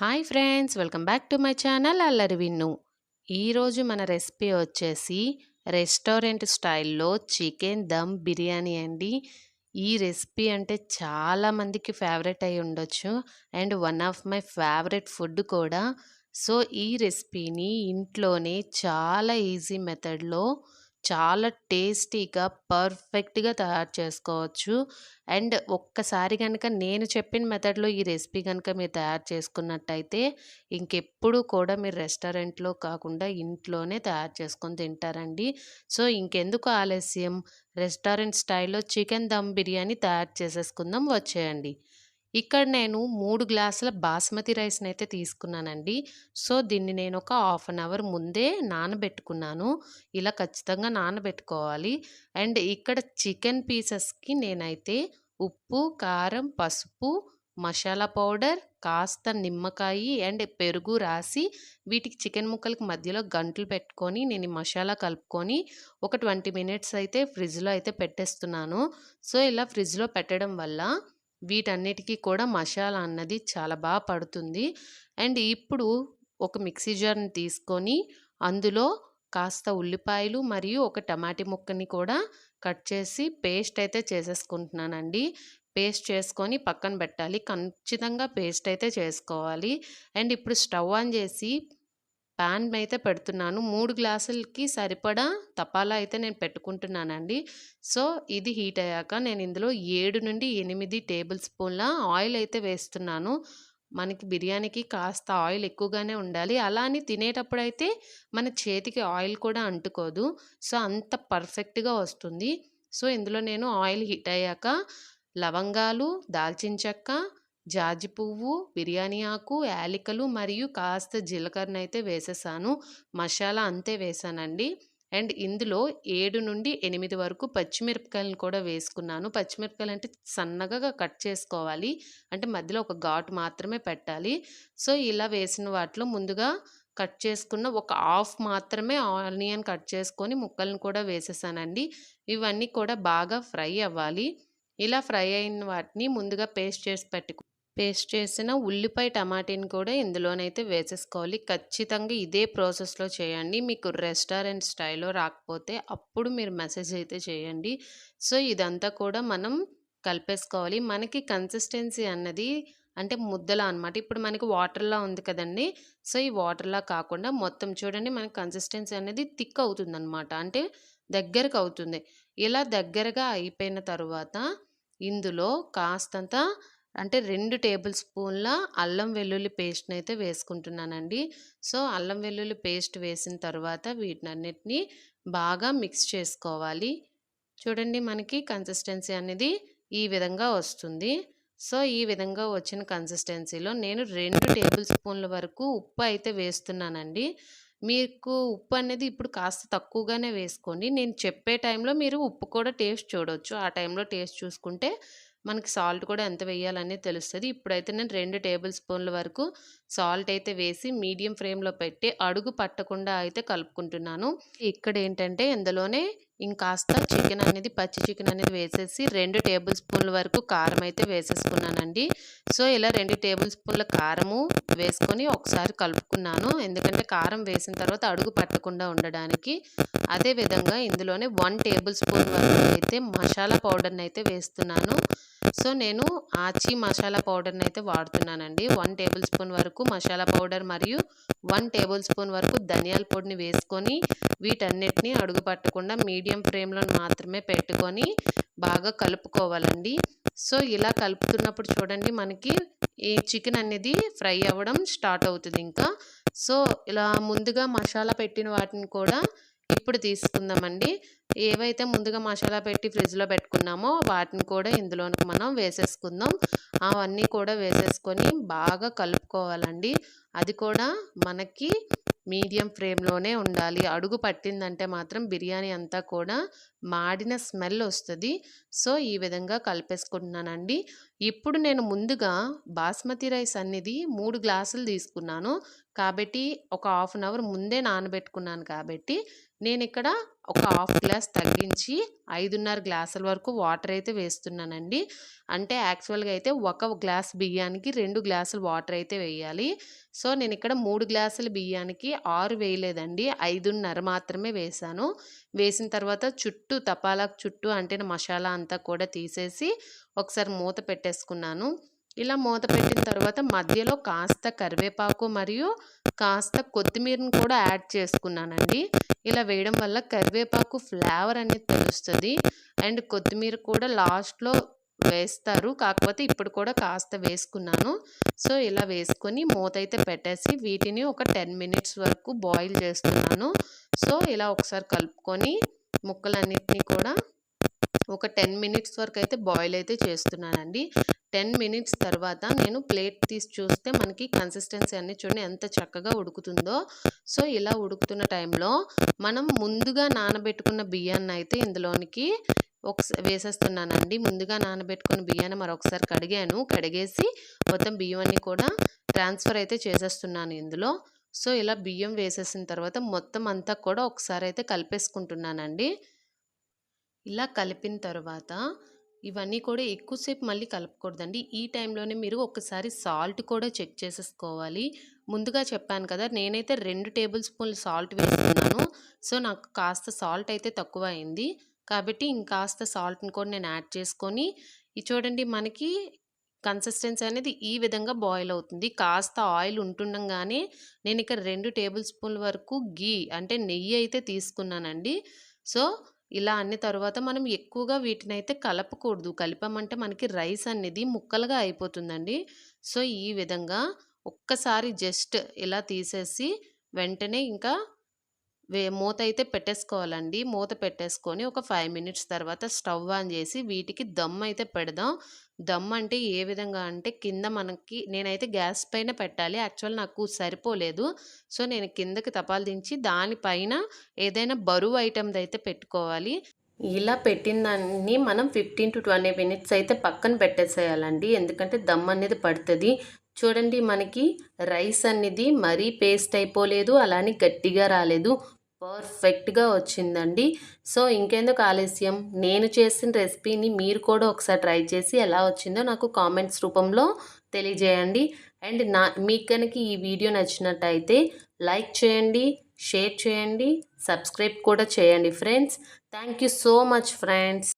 Hi friends welcome back to my channel Allari Vinnu. ఈరోజు మన recipe వచ్చేసి restaurant స్టైల్లో చికెన్ దమ్ బిర్యానీ అండి. ఈ రెసిపీ అంటే చాలా మందికి ఫేవరెట్ అయి ఉండొచ్చు and one of my favourite food కూడా. సో ఈ రెసిపీని ఇంట్లోనే చాలా ఈజీ మెథడ్లో చాలా టేస్టీగా పర్ఫెక్ట్గా తయారు చేసుకోవచ్చు. అండ్ ఒక్కసారి కనుక నేను చెప్పిన మెథడ్లో ఈ రెసిపీ కనుక మీరు తయారు చేసుకున్నట్టయితే ఇంకెప్పుడు కూడా మీరు రెస్టారెంట్లో కాకుండా ఇంట్లోనే తయారు చేసుకొని తింటారండి. సో ఇంకెందుకు ఆలస్యం? రెస్టారెంట్ స్టైల్లో చికెన్ దమ్ బిర్యానీ తయారు చేసేసుకుందాం వచ్చేయండి. ఇక్కడ నేను మూడు గ్లాసుల బాస్మతి రైస్ని అయితే తీసుకున్నానండి. సో దీన్ని నేను ఒక హాఫ్ అన్ అవర్ ముందే నానబెట్టుకున్నాను. ఇలా ఖచ్చితంగా నానబెట్టుకోవాలి. అండ్ ఇక్కడ చికెన్ పీసెస్కి నేనైతే ఉప్పు కారం పసుపు మసాలా పౌడర్ కాస్త నిమ్మకాయ అండ్ పెరుగు రాసి వీటికి చికెన్ ముక్కలకి మధ్యలో గంటలు పెట్టుకొని నేను మసాలా కలుపుకొని ఒక ట్వంటీ మినిట్స్ అయితే ఫ్రిడ్జ్లో అయితే పెట్టేస్తున్నాను. సో ఇలా ఫ్రిడ్జ్లో పెట్టడం వల్ల వీటన్నిటికీ కూడా మసాలా అన్నది చాలా బాగా పడుతుంది. అండ్ ఇప్పుడు ఒక మిక్సీ జార్ని తీసుకొని అందులో కాస్త ఉల్లిపాయలు మరియు ఒక టమాటీ ముక్కని కూడా కట్ చేసి పేస్ట్ అయితే చేసేసుకుంటున్నానండి. పేస్ట్ చేసుకొని పక్కన పెట్టాలి. ఖచ్చితంగా పేస్ట్ అయితే చేసుకోవాలి. అండ్ ఇప్పుడు స్టవ్ ఆన్ చేసి ప్యాన్ అయితే పెడుతున్నాను. మూడు గ్లాసులకి సరిపడా తపాలా అయితే నేను పెట్టుకుంటున్నానండి. సో ఇది హీట్ అయ్యాక నేను ఇందులో ఏడు నుండి ఎనిమిది టేబుల్ స్పూన్ల ఆయిల్ అయితే వేస్తున్నాను. మనకి బిర్యానీకి కాస్త ఆయిల్ ఎక్కువగానే ఉండాలి. అలా అని తినేటప్పుడు అయితే మన చేతికి ఆయిల్ కూడా అంటుకోదు. సో అంత పర్ఫెక్ట్గా వస్తుంది. సో ఇందులో నేను ఆయిల్ హీట్ అయ్యాక లవంగాలు దాల్చిన చెక్క జాజి పువ్వు బిర్యానీ ఆకు యాలికలు మరియు కాస్త జీలకర్ర అయితే వేసేసాను. మసాలా అంతే వేసానండి. అండ్ ఇందులో ఏడు నుండి ఎనిమిది వరకు పచ్చిమిరపకాయలను కూడా వేసుకున్నాను. పచ్చిమిరపకాయలు అంటే సన్నగా కట్ చేసుకోవాలి. అంటే మధ్యలో ఒక ఘాటు మాత్రమే పెట్టాలి. సో ఇలా వేసిన వాటిలో ముందుగా కట్ చేసుకున్న ఒక హాఫ్ మాత్రమే ఆనియన్ కట్ చేసుకొని ముక్కలను కూడా వేసేసానండి. ఇవన్నీ కూడా బాగా ఫ్రై అవ్వాలి. ఇలా ఫ్రై అయిన వాటిని ముందుగా పేస్ట్ చేసి పెట్టుకు పేస్ట్ చేసిన ఉల్లిపాయ టమాటీని కూడా ఇందులోనైతే వేసేసుకోవాలి. ఖచ్చితంగా ఇదే ప్రాసెస్లో చేయండి. మీకు రెస్టారెంట్ స్టైల్లో రాకపోతే అప్పుడు మీరు మెసేజ్ అయితే చేయండి. సో ఇదంతా కూడా మనం కలిపేసుకోవాలి. మనకి కన్సిస్టెన్సీ అన్నది అంటే ముద్దలా అనమాట ఇప్పుడు మనకి వాటర్లా ఉంది కదండి. సో ఈ వాటర్లా కాకుండా మొత్తం చూడండి మనకి కన్సిస్టెన్సీ అనేది థిక్ అవుతుంది అనమాట అంటే దగ్గరకు అవుతుంది. ఇలా దగ్గరగా అయిపోయిన తర్వాత ఇందులో కాస్తంత అంటే రెండు టేబుల్ స్పూన్ల అల్లం వెల్లుల్లి పేస్ట్ని అయితే వేసుకుంటున్నానండి. సో అల్లం వెల్లుల్లి పేస్ట్ వేసిన తర్వాత వీటినన్నిటిని బాగా మిక్స్ చేసుకోవాలి. చూడండి మనకి కన్సిస్టెన్సీ అనేది ఈ విధంగా వస్తుంది. సో ఈ విధంగా వచ్చిన కన్సిస్టెన్సీలో నేను రెండు టేబుల్ స్పూన్ల వరకు ఉప్పు అయితే వేస్తున్నానండి. మీకు ఉప్పు అనేది ఇప్పుడు కాస్త తక్కువగానే వేసుకోండి. నేను చెప్పే టైంలో మీరు ఉప్పు కూడా టేస్ట్ చూడవచ్చు ఆ టైంలో టేస్ట్ చూసుకుంటే మనకి సాల్ట్ కూడా ఎంత వేయాలనేది తెలుస్తుంది. ఇప్పుడైతే నేను రెండు టేబుల్ స్పూన్ల వరకు సాల్ట్ అయితే వేసి మీడియం ఫ్లేమ్లో పెట్టి అడుగు పట్టకుండా అయితే కలుపుకుంటున్నాను. ఇక్కడ ఏంటంటే ఇందులోనే ఇంకాస్త చికెన్ అనేది పచ్చి చికెన్ అనేది వేసేసి రెండు టేబుల్ స్పూన్ల వరకు కారం అయితే వేసేసుకున్నానండి. సో ఇలా రెండు టేబుల్ స్పూన్ల కారము వేసుకొని ఒకసారి కలుపుకున్నాను. ఎందుకంటే కారం వేసిన తర్వాత అడుగు పట్టకుండా ఉండడానికి. అదేవిధంగా ఇందులోనే వన్ టేబుల్ స్పూన్ వరకు అయితే మసాలా పౌడర్ని అయితే వేస్తున్నాను. సో నేను ఆచి మసాలా పౌడర్ని అయితే వాడుతున్నానండి. వన్ టేబుల్ స్పూన్ వరకు మసాలా పౌడర్ మరియు వన్ టేబుల్ స్పూన్ వరకు ధనియాల పొడిని వేసుకొని వీటన్నిటిని అడుగు పట్టకుండా మీడియం ఫ్లేమ్లో మాత్రమే పెట్టుకొని బాగా కలుపుకోవాలండి. సో ఇలా కలుపుతున్నప్పుడు చూడండి మనకి ఈ చికెన్ అనేది ఫ్రై అవ్వడం స్టార్ట్ అవుతుంది ఇంకా. సో ఇలా ముందుగా మసాలా పెట్టిన వాటిని కూడా ఇప్పుడు తీసుకుందామండి. ఏవైతే ముందుగా మసాలా పెట్టి ఫ్రిడ్జ్లో పెట్టుకున్నామో వాటిని కూడా ఇందులోనికి మనం వేసేసుకుందాం. అవన్నీ కూడా వేసేసుకొని బాగా కలుపుకోవాలండి. అది కూడా మనకి మీడియం ఫ్లేమ్లోనే ఉండాలి. అడుగు పట్టిందంటే మాత్రం బిర్యానీ అంతా కూడా మాడిన స్మెల్ వస్తుంది. సో ఈ విధంగా కలిపేసుకుంటున్నానండి. ఇప్పుడు నేను ముందుగా బాస్మతి రైస్ అనేది మూడు గ్లాసులు తీసుకున్నాను. కాబట్టి ఒక హాఫ్ అన్ అవర్ ముందే నానబెట్టుకున్నాను కాబట్టి నేను ఇక్కడ ఒక హాఫ్ గ్లాస్ తగ్గించి 5.5 గ్లాసుల వరకు వాటర్ అయితే వేస్తున్నానండి. అంటే యాక్చువల్‌గా అయితే ఒక గ్లాస్ బియ్యానికి రెండు గ్లాసులు వాటర్ అయితే వేయాలి. సో, నేను ఇక్కడ మూడు గ్లాసుల బియ్యానికి ఆరు వేయలేదండి. 5.5 మాత్రమే వేశాను. వేసిన తర్వాత చుట్టూ తపాలాకు చుట్టూ అంటే మసాలా అంతా కూడా తీసేసి ఒకసారి మూత పెట్టేసుకున్నాను. ఇలా మూత పెట్టిన తర్వాత మధ్యలో కాస్త కరివేపాకు మరియు కాస్త కొత్తిమీరని కూడా యాడ్ చేసుకున్నానండి. ఇలా వేయడం వల్ల కరివేపాకు ఫ్లేవర్ అనేది తెలుస్తుంది అండ్ కొత్తిమీర కూడా లాస్ట్‌లో వేస్తారు. కాకపోతే ఇప్పుడు కూడా కాస్త వేసుకున్నాను. సో, ఇలా వేసుకొని మూత అయితే పెట్టేసి వీటిని ఒక 10 మినిట్స్ వరకు బాయిల్ చేస్తున్నాను. సో, ఇలా ఒకసారి కలుపుకొని ముక్కలన్నిటిని కూడా ఒక 10 మినిట్స్ వరకు అయితే బాయిల్ అయితే చేస్తున్నానండి. 10 మినిట్స్ తర్వాత నేను ప్లేట్ తీసి చూస్తే మనకి కన్సిస్టెన్సీ అన్నీ చూడండి ఎంత చక్కగా ఉడుకుతుందో. సో, ఇలా ఉడుకుతున్న టైంలో మనం ముందుగా నానబెట్టుకున్న బియ్యాన్ని అయితే ఇందులోనికి ఒకసారి వేసేస్తున్నానండి. ముందుగా నానబెట్టుకున్న బియ్యాన్ని మరొకసారి కడిగాను. కడిగేసి మొత్తం బియ్యం అన్నీ కూడా ట్రాన్స్‌ఫర్ అయితే చేసేస్తున్నాను ఇందులో. సో, ఇలా బియ్యం వేసేసిన తర్వాత మొత్తం అంతా కూడా ఒకసారి అయితే కలిపేసుకుంటున్నానండి. ఇలా కలిపిన తర్వాత ఇవన్నీ కూడా ఎక్కువసేపు మళ్ళీ కలపకూడదండి. ఈ టైంలోనే మీరు ఒకసారి సాల్ట్ కూడా చెక్ చేసేసుకోవాలి. ముందుగా చెప్పాను కదా! నేనైతే రెండు టేబుల్ స్పూన్‌లు సాల్ట్ వేసుకున్నాను. సో, నాకు కాస్త సాల్ట్ అయితే తక్కువ అయింది కాబట్టి ఇంకాస్త సాల్ట్‌ని కూడా నేను యాడ్ చేసుకొని ఇది చూడండి మనకి కన్సిస్టెన్సీ అనేది ఈ విధంగా బాయిల్ అవుతుంది. కాస్త ఆయిల్ ఉంటుండగానే నేను ఇక్కడ రెండు టేబుల్ స్పూన్‌ల వరకు ఘీ అంటే నెయ్యి అయితే తీసుకున్నానండి. సో, ఇలా అన్న తర్వాత మనం ఎక్కువగా వీటిని అయితే కలపకూడదు. కలిపామంటే మనకి రైస్ అనేది ముక్కలుగా అయిపోతుందండి. సో, ఈ విధంగా ఒక్కసారి జస్ట్ ఇలా తీసేసి వెంటనే ఇంకా వే మూత అయితే పెట్టేసుకోవాలండి. మూత పెట్టేసుకొని ఒక ఫైవ్ మినిట్స్ తర్వాత స్టవ్ ఆన్ చేసి వీటికి దమ్ అయితే పెడదాం. దమ్ అంటే ఏ విధంగా అంటే కింద మనకి నేనైతే గ్యాస్ పైన పెట్టాలి. యాక్చువల్ నాకు సరిపోలేదు. సో, నేను కిందకి తపాలు దించి దానిపైన ఏదైనా బరువు ఐటెమ్‌దయితే పెట్టుకోవాలి. ఇలా పెట్టిన దాన్ని మనం 15-20 మినిట్స్ అయితే పక్కన పెట్టేసేయాలండి. ఎందుకంటే దమ్ అనేది పడుతుంది చూడండి మనకి రైస్ అనేది మరీ పేస్ట్ అయిపోలేదు. అలానే గట్టిగా రాలేదు. పర్ఫెక్ట్‌గా వచ్చిందండి. సో, ఇంకెందుకు ఆలస్యం నేను చేసిన రెసిపీని మీరు కూడా ఒకసారి ట్రై చేసి ఎలా వచ్చిందో నాకు కామెంట్స్ రూపంలో తెలియజేయండి. అండ్ నా మీకు కనుక ఈ వీడియో నచ్చినట్టయితే లైక్ చేయండి, షేర్ చేయండి, సబ్స్క్రైబ్ కూడా చేయండి friends. Thank you so much friends.